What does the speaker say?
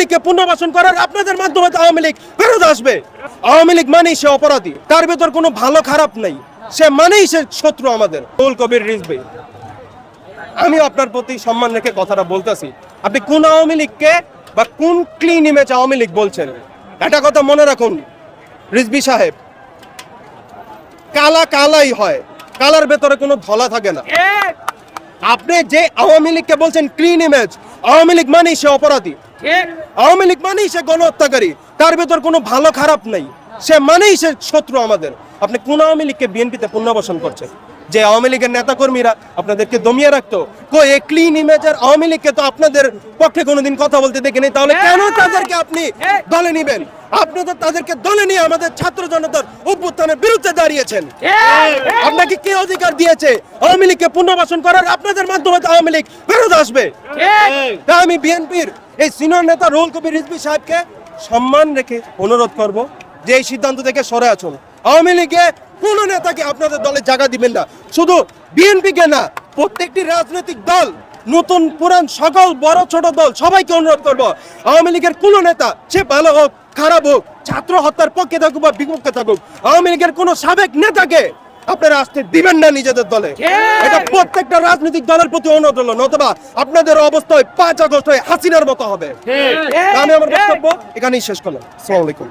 লীগকে পুনর্বাসন করার আপনাদের মাধ্যমে আওয়ামী লীগ ফেরত আসবে। আওয়ামী লীগ মানেই সে অপরাধী। তার ভেতর কোনো ভালো খারাপ নেই। সে মানেই সে শত্রু আমাদের। কবির আমি আপনার প্রতি সম্মান রেখে কথাটা বলতেছি। আপনি কোন আওয়ামী লীগকে বা কোন ক্লিন ইমেজ আওয়ামী লীগ বলছেন? একটা কথা মনে রাখুন রিজবি সাহেব, কালা কালাই হয়। কালার ভেতরে কোনো ধলা থাকে না। আপনি যে আওয়ামী লীগকে বলছেন ক্লিন ইমেজ আওয়ামী লীগ মানেই সে অপরাধী। আওয়ামী লীগ মানেই সে গণহত্যাকারী তার ভেতর কোনো ভালো খারাপ নেই। সে মানেই সে শত্রু আমাদের। আপনি কোন আওয়ামী লীগকে বিএনপিতে পুনর্বাসন করছেন? যে আওয়ামী লীগের নেতাকর্মীরা আপনাদেরকে দমিয়ে রাখতো কই এই ক্লিন ইমেজের আওয়ামী লীগকে তো আপনাদের পক্ষে কোনোদিন কথা বলতে দেখিনি তাহলে কেন তাদেরকে আপনি দলে নিবেন? আপনি তো তাদেরকে দলে নিয়ে আমাদের ছাত্র জনতার অভ্যুত্থানের বিরুদ্ধে দাঁড়িয়েছেন। আপনাকে কে অধিকার দিয়েছে? আওয়ামী লীগকে পুনর্বাসন করার আপনাদের মাধ্যমে আওয়ামী লীগ ফেরত আসবে। আমি বিএনপির এই সিনিয়র নেতা রুহুল কবির রিজভী সাহেবকে সম্মান রেখে অনুরোধ করব যে এই সিদ্ধান্ত থেকে সরে আসুন। আওয়ামী লীগে কোনো নেতাকে আপনাদের দলে জায়গা দিবেন না। শুধু বিএনপিকে না প্রত্যেকটি রাজনৈতিক দল নতুন পুরান সকল বড় ছোট দল সবাইকে অনুরোধ করব আওয়ামী লীগের কোনো নেতা সে ভালো হোক খারাপ হোক ছাত্র হত্যার পক্ষে থাকুক বা বিপক্ষে থাকুক আওয়ামী লীগের কোনো সাবেক নেতাকে আপনারা আসতে দিবেন না নিজেদের দলে। এটা প্রত্যেকটা রাজনৈতিক দলের প্রতি অনুদলন অথবা আপনাদের অবস্থায় পাঁচ আগস্ট হয়ে হাসিনার মতো হবে। আমি আমার বক্তব্য এখানেই শেষ করলাম। আসসালামু আলাইকুম।